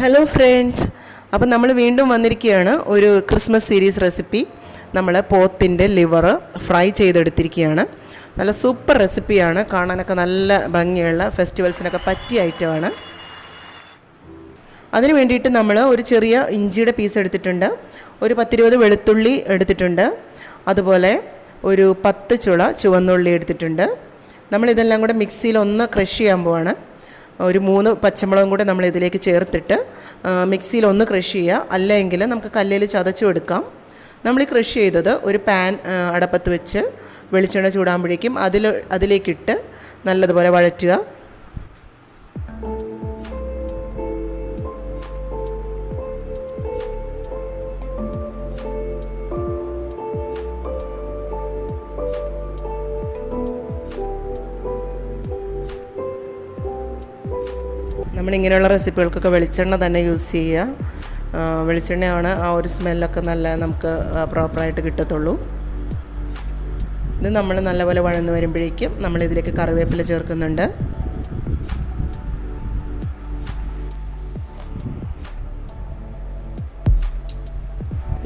Hello friends അപ്പം നമ്മൾ വീണ്ടും വന്നിരിക്കുകയാണ് ഒരു ക്രിസ്മസ് സീരീസ് റെസിപ്പി നമ്മൾ പോത്തിന്റെ ലിവർ ഫ്രൈ ചെയ്തെടുത്തിരിക്കുകയാണ്. നല്ല സൂപ്പർ റെസിപ്പിയാണ് കാണാനൊക്കെ നല്ല ഭംഗിയുള്ള ഫെസ്റ്റിവൽസിനൊക്കെ പറ്റിയ ഐറ്റമാണ് അതിന് വേണ്ടിയിട്ട് നമ്മൾ ഒരു ചെറിയ ഇഞ്ചിയുടെ പീസ് എടുത്തിട്ടുണ്ട്. ഒരു പത്തിരുപത് വെളുത്തുള്ളി എടുത്തിട്ടുണ്ട്. അതുപോലെ ഒരു പത്ത് ചുള ചുവന്നുള്ളി എടുത്തിട്ടുണ്ട്. നമ്മളിതെല്ലാം കൂടെ മിക്സിയിൽ ഒന്ന് ക്രഷ് ചെയ്യാൻ പോവാണ്. ഒരു മൂന്ന് പച്ചമുളകും കൂടെ നമ്മൾ ഇതിലേക്ക് ചേർത്തിട്ട് മിക്സിയിൽ ഒന്ന് ക്രഷ് ചെയ്യുക. അല്ലെങ്കിൽ നമുക്ക് കല്ലിൽ ചതച്ചു എടുക്കാം. നമ്മൾ ഈ ക്രഷ് ചെയ്തത് ഒരു പാൻ അടപ്പത്ത് വെച്ച് വെളിച്ചെണ്ണ ചൂടാകുമ്പോഴേക്കും അതിൽ അതിലേക്കിട്ട് നല്ലതുപോലെ വഴറ്റുക. നമ്മളിങ്ങനെയുള്ള റെസിപ്പികൾക്കൊക്കെ വെളിച്ചെണ്ണ തന്നെ യൂസ് ചെയ്യുക. വെളിച്ചെണ്ണയാണ് ആ ഒരു സ്മെല്ലൊക്കെ നല്ല നമുക്ക് പ്രോപ്പറായിട്ട് കിട്ടത്തുള്ളൂ. ഇത് നമ്മൾ നല്ലപോലെ വഴന്ന് വരുമ്പോഴേക്കും നമ്മൾ ഇതിലേക്ക് കറിവേപ്പില ചേർക്കുന്നുണ്ട്.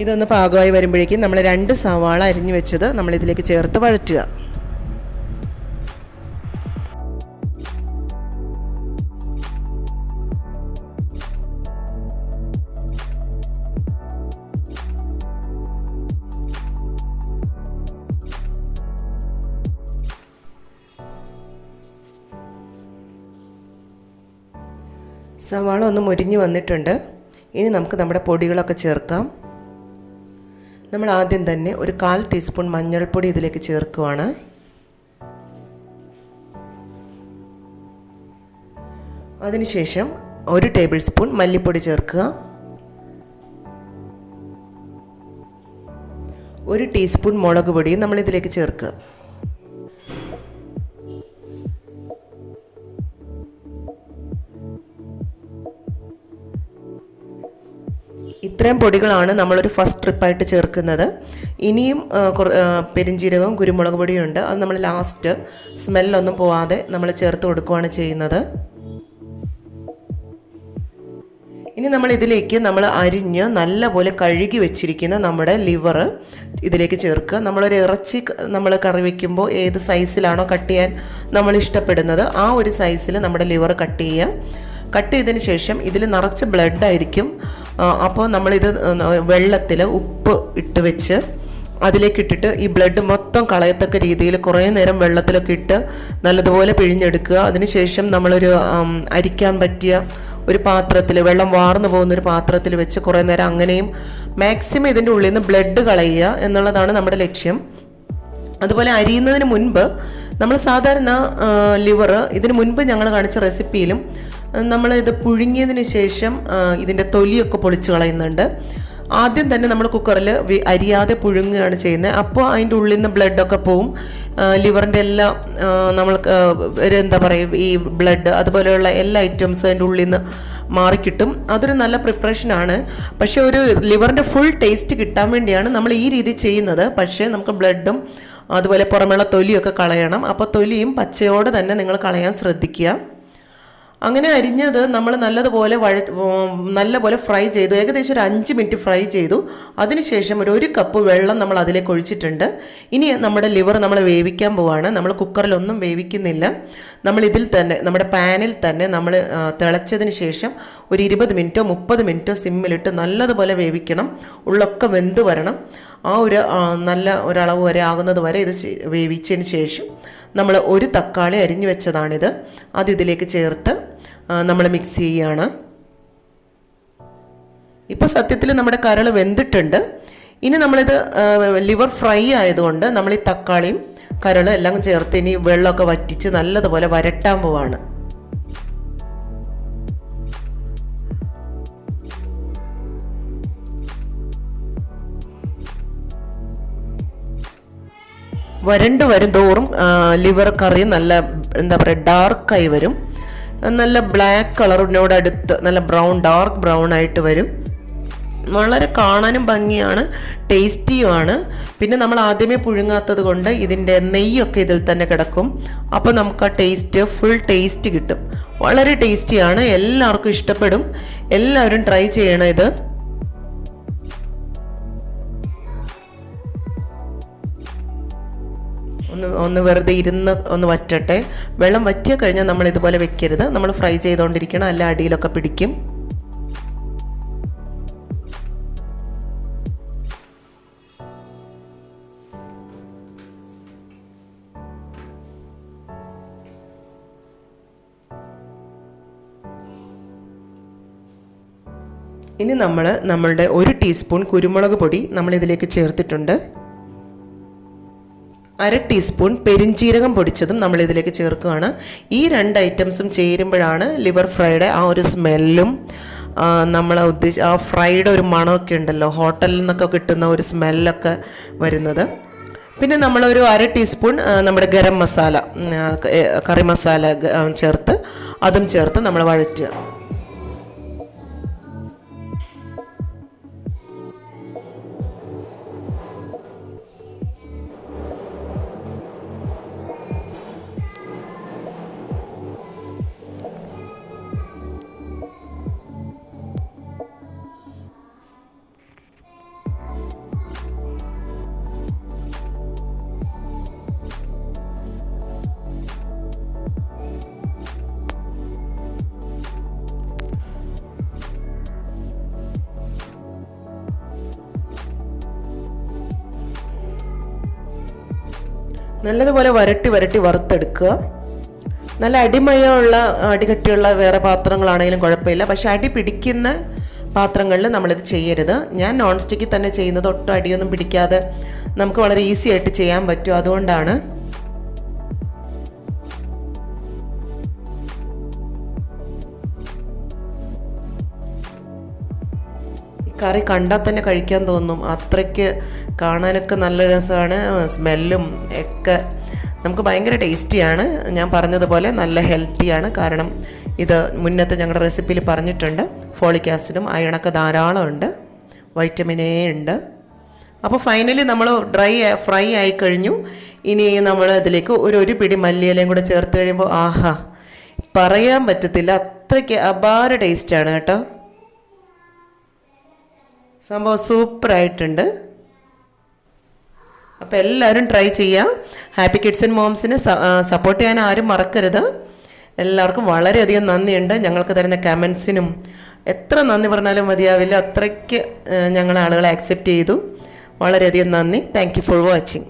ഇതൊന്ന് പാകമായി വരുമ്പോഴേക്കും നമ്മൾ രണ്ട് സവാള അരിഞ്ഞു വെച്ചത് നമ്മളിതിലേക്ക് ചേർത്ത് വഴറ്റുക. സവാള ഒന്ന് മുരിഞ്ഞ് വന്നിട്ടുണ്ട്. ഇനി നമുക്ക് നമ്മുടെ പൊടികളൊക്കെ ചേർക്കാം. നമ്മൾ ആദ്യം തന്നെ ഒരു കാൽ ടീസ്പൂൺ മഞ്ഞൾപ്പൊടി ഇതിലേക്ക് ചേർക്കുവാണ്. അതിനുശേഷം ഒരു ടേബിൾ സ്പൂൺ മല്ലിപ്പൊടി ചേർക്കുക. ഒരു ടീസ്പൂൺ മുളക് പൊടിയും നമ്മളിതിലേക്ക് ചേർക്കുക. ഇത്രയും പൊടികളാണ് നമ്മളൊരു ഫസ്റ്റ് ട്രിപ്പായിട്ട് ചേർക്കുന്നത്. ഇനിയും ആ, കുരുമുളക് പൊടിയും ഉണ്ട് അത് നമ്മൾ ലാസ്റ്റ് സ്മെല്ലൊന്നും പോവാതെ നമ്മൾ ചേർത്ത് കൊടുക്കുകയാണ് ചെയ്യുന്നത്. ഇനി നമ്മൾ ഇതിലേക്ക് നമ്മൾ അരിഞ്ഞ് നല്ലപോലെ കഴുകി വെച്ചിരിക്കുന്ന നമ്മുടെ ലിവർ ഇതിലേക്ക് ചേർക്കുക. നമ്മളൊരു ഇറച്ചി നമ്മൾ കറി വയ്ക്കുമ്പോൾ ഏത് സൈസിലാണോ കട്ട് ചെയ്യാൻ നമ്മൾ ഇഷ്ടപ്പെടുന്നത് ആ ഒരു സൈസിൽ നമ്മുടെ ലിവർ കട്ട് ചെയ്യുക. കട്ട് ചെയ്തതിന് ശേഷം ഇതിൽ നിറച്ച് ബ്ലഡ് ആയിരിക്കും. അപ്പോൾ നമ്മളിത് വെള്ളത്തിൽ ഉപ്പ് ഇട്ട് വെച്ച് അതിലേക്ക് ഇട്ടിട്ട് ഈ ബ്ലഡ് മൊത്തം കളയത്തക്ക രീതിയിൽ കുറേ നേരം വെള്ളത്തിലൊക്കെ ഇട്ട് നല്ലതുപോലെ പിഴിഞ്ഞെടുക്കുക. അതിനുശേഷം നമ്മളൊരു അരിക്കാൻ പറ്റിയ ഒരു പാത്രത്തിൽ വെള്ളം വാർന്നു പോകുന്ന ഒരു പാത്രത്തിൽ വെച്ച് കുറേ നേരം അങ്ങനെയും മാക്സിമം ഇതിന്റെ ഉള്ളിൽ നിന്ന് ബ്ലഡ് കളയുക എന്നുള്ളതാണ് നമ്മുടെ ലക്ഷ്യം. അതുപോലെ അരിയുന്നതിന് മുൻപ് നമ്മൾ സാധാരണ ലിവർ ഇതിന് മുൻപ് ഞങ്ങൾ കാണിച്ച റെസിപ്പിയിലും നമ്മൾ ഇത് പുഴുങ്ങിയതിന് ശേഷം ഇതിന്റെ തൊലിയൊക്കെ പൊളിച്ച് കളയുന്നുണ്ട്. ആദ്യം തന്നെ നമ്മൾ കുക്കറിൽ അരിയാതെ പുഴുങ്ങുകയാണ് ചെയ്യുന്നത്. അപ്പോൾ അതിന്റെ ഉള്ളിൽ നിന്ന് ബ്ലഡൊക്കെ പോവും. ലിവറിന്റെ എല്ലാ ഒരു എന്താ പറയുക ഈ ബ്ലഡ് അതുപോലെയുള്ള എല്ലാ ഐറ്റംസും അതിന്റെ ഉള്ളിൽ നിന്ന് മാറിക്കിട്ടും. അതൊരു നല്ല പ്രിപ്പറേഷനാണ്. പക്ഷേ ഒരു ലിവറിന്റെ ഫുൾ ടേസ്റ്റ് കിട്ടാൻ വേണ്ടിയാണ് നമ്മൾ ഈ രീതി ചെയ്യുന്നത്. പക്ഷേ നമുക്ക് ബ്ലഡും അതുപോലെ പുറമേയുള്ള തൊലിയൊക്കെ കളയണം. അപ്പോൾ തൊലിയും പച്ചയോടെ തന്നെ നിങ്ങൾ കളയാൻ ശ്രദ്ധിക്കുക. അങ്ങനെ അരിഞ്ഞത് നമ്മൾ നല്ലതുപോലെ വഴ നല്ലപോലെ ഫ്രൈ ചെയ്തു. ഏകദേശം ഒരു അഞ്ച് മിനിറ്റ് ഫ്രൈ ചെയ്തു. അതിനുശേഷം ഒരു ഒരു കപ്പ് വെള്ളം നമ്മൾ അതിലേക്ക് ഒഴിച്ചിട്ടുണ്ട്. ഇനി നമ്മുടെ ലിവർ നമ്മൾ വേവിക്കാൻ പോവാണ്. നമ്മൾ കുക്കറിലൊന്നും വേവിക്കുന്നില്ല. നമ്മൾ ഇതിൽ തന്നെ നമ്മുടെ പാനിൽ തന്നെ നമ്മൾ തിളച്ചതിന് ശേഷം ഒരു ഇരുപത് മിനിറ്റോ മുപ്പത് മിനിറ്റോ സിമ്മിലിട്ട് നല്ലതുപോലെ വേവിക്കണം. ഉള്ളൊക്കെ വെന്ത് വരണം. ആ ഒരു നല്ല ഒരളവ് വരെ ആകുന്നത് വരെ ഇത് വേവിച്ചതിന് ശേഷം നമ്മൾ ഒരു തക്കാളി അരിഞ്ഞു വെച്ചതാണിത്. അത് ഇതിലേക്ക് ചേർത്ത് നമ്മൾ മിക്സ് ചെയ്യുകയാണ് ഇപ്പോൾ സത്യത്തിൽ നമ്മുടെ കരൾ വെന്തിട്ടുണ്ട്. ഇനി നമ്മളിത് ലിവർ ഫ്രൈ ആയതുകൊണ്ട് നമ്മൾ ഈ തക്കാളിയും കരളും എല്ലാം ചേർത്ത് ഇനി വെള്ളമൊക്കെ വറ്റിച്ച് നല്ലതുപോലെ വരട്ടാൻ പോവാണ്. വരണ്ട് വരും തോറും ലിവർ കറി നല്ല എന്താ പറയുക ഡാർക്കായി വരും. നല്ല ബ്ലാക്ക് കളറിനോട് അടുത്ത് നല്ല ബ്രൗൺ ഡാർക്ക് ബ്രൗൺ ആയിട്ട് വരും. വളരെ കാണാനും ഭംഗിയാണ് ടേസ്റ്റിയുമാണ് പിന്നെ നമ്മൾ ആദ്യമേ പുഴുങ്ങാത്തത് കൊണ്ട് ഇതിന്റെ നെയ്യൊക്കെ ഇതിൽ തന്നെ കിടക്കും. അപ്പോൾ നമുക്ക് ആ ടേസ്റ്റ് ഫുൾ ടേസ്റ്റ് കിട്ടും. വളരെ ടേസ്റ്റിയാണ് എല്ലാവർക്കും ഇഷ്ടപ്പെടും. എല്ലാവരും ട്രൈ ചെയ്യണം ഇത്. ഒന്ന് ഒന്ന് വെറുതെ ഇരുന്ന് ഒന്ന് വറ്റട്ടെ. വെള്ളം വറ്റിയ കഴിഞ്ഞാൽ നമ്മൾ ഇതുപോലെ വെക്കരുത്. നമ്മൾ ഫ്രൈ ചെയ്തുകൊണ്ടിരിക്കണം അല്ല അടിയിലൊക്കെ പിടിക്കും. ഇനി നമ്മൾ നമ്മളുടെ ഒരു ടീസ്പൂൺ കുരുമുളക് പൊടി നമ്മൾ ഇതിലേക്ക് ചേർത്തിട്ടുണ്ട്. അര ടീസ്പൂൺ പെരിഞ്ചീരകം പൊടിച്ചതും നമ്മൾ ഇതിലേക്ക് ചേർക്കുകയാണ്. ഈ രണ്ട് ഐറ്റംസും ചേരുമ്പോഴാണ് ലിവർ ഫ്രൈയുടെ ആ ഒരു സ്മെല്ലും നമ്മൾ ഉദ്ദേശ ആ ഫ്രൈയുടെ ഒരു മണമൊക്കെ ഉണ്ടല്ലോ ഹോട്ടലിൽ നിന്നൊക്കെ കിട്ടുന്ന ഒരു സ്മെല്ലൊക്കെ വരുന്നത്. പിന്നെ നമ്മളൊരു അര ടീസ്പൂൺ നമ്മുടെ ഗരം മസാല കറി മസാല ചേർത്ത് അതും ചേർത്ത് നമ്മൾ വഴറ്റുക. നല്ലതുപോലെ വരട്ടി വരട്ടി വറുത്തെടുക്കുക. നല്ല അടിമയമുള്ള അടികട്ടിയുള്ള വേറെ പാത്രങ്ങളാണെങ്കിലും കുഴപ്പമില്ല. പക്ഷെ അടി പിടിക്കുന്ന പാത്രങ്ങളിൽ നമ്മളിത് ചെയ്യരുത്. ഞാൻ നോൺ സ്റ്റിക്കിൽ തന്നെ ചെയ്യുന്നത് ഒട്ടും അടിയൊന്നും പിടിക്കാതെ നമുക്ക് വളരെ ഈസി ആയിട്ട് ചെയ്യാൻ പറ്റും. അതുകൊണ്ടാണ് കറി കണ്ടാൽ തന്നെ കഴിക്കാൻ തോന്നും. അത്രയ്ക്ക് കാണാനൊക്കെ നല്ല രസമാണ് സ്മെല്ലും ഒക്കെ. നമുക്ക് ഭയങ്കര ടേസ്റ്റിയാണ്. ഞാൻ പറഞ്ഞതുപോലെ നല്ല ഹെൽത്തിയാണ്. കാരണം ഇത് മുന്നത്തെ ഞങ്ങളുടെ റെസിപ്പിയിൽ പറഞ്ഞിട്ടുണ്ട്. ഫോളിക് ആസിഡും അയണൊക്കെ ധാരാളമുണ്ട് വൈറ്റമിൻ എ ഉണ്ട്. അപ്പോൾ ഫൈനലി നമ്മൾ ഡ്രൈ ഫ്രൈ ആയി കഴിഞ്ഞു. ഇനി നമ്മൾ ഇതിലേക്ക് ഒരു ഒരു പിടി മല്ലിയിലയും കൂടെ ചേർത്ത് കഴിയുമ്പോൾ ആഹാ പറയാൻ പറ്റത്തില്ല. അത്രയ്ക്ക് അപാര ടേസ്റ്റാണ് കേട്ടോ. സംഭവം സൂപ്പറായിട്ടുണ്ട്. അപ്പോൾ എല്ലാവരും ട്രൈ ചെയ്യുക ഹാപ്പി കിഡ്സ് ആൻഡ് മോംസിനെ സപ്പോർട്ട് ചെയ്യാൻ ആരും മറക്കരുത്. എല്ലാവർക്കും വളരെയധികം നന്ദിയുണ്ട്. ഞങ്ങൾക്ക് തരുന്ന കമൻസിനും എത്ര നന്ദി പറഞ്ഞാലും മതിയാവില്ല. അത്രയ്ക്ക് ഞങ്ങൾ ആളുകളെ ആക്സെപ്റ്റ് ചെയ്തു. വളരെയധികം നന്ദി. Thank for watching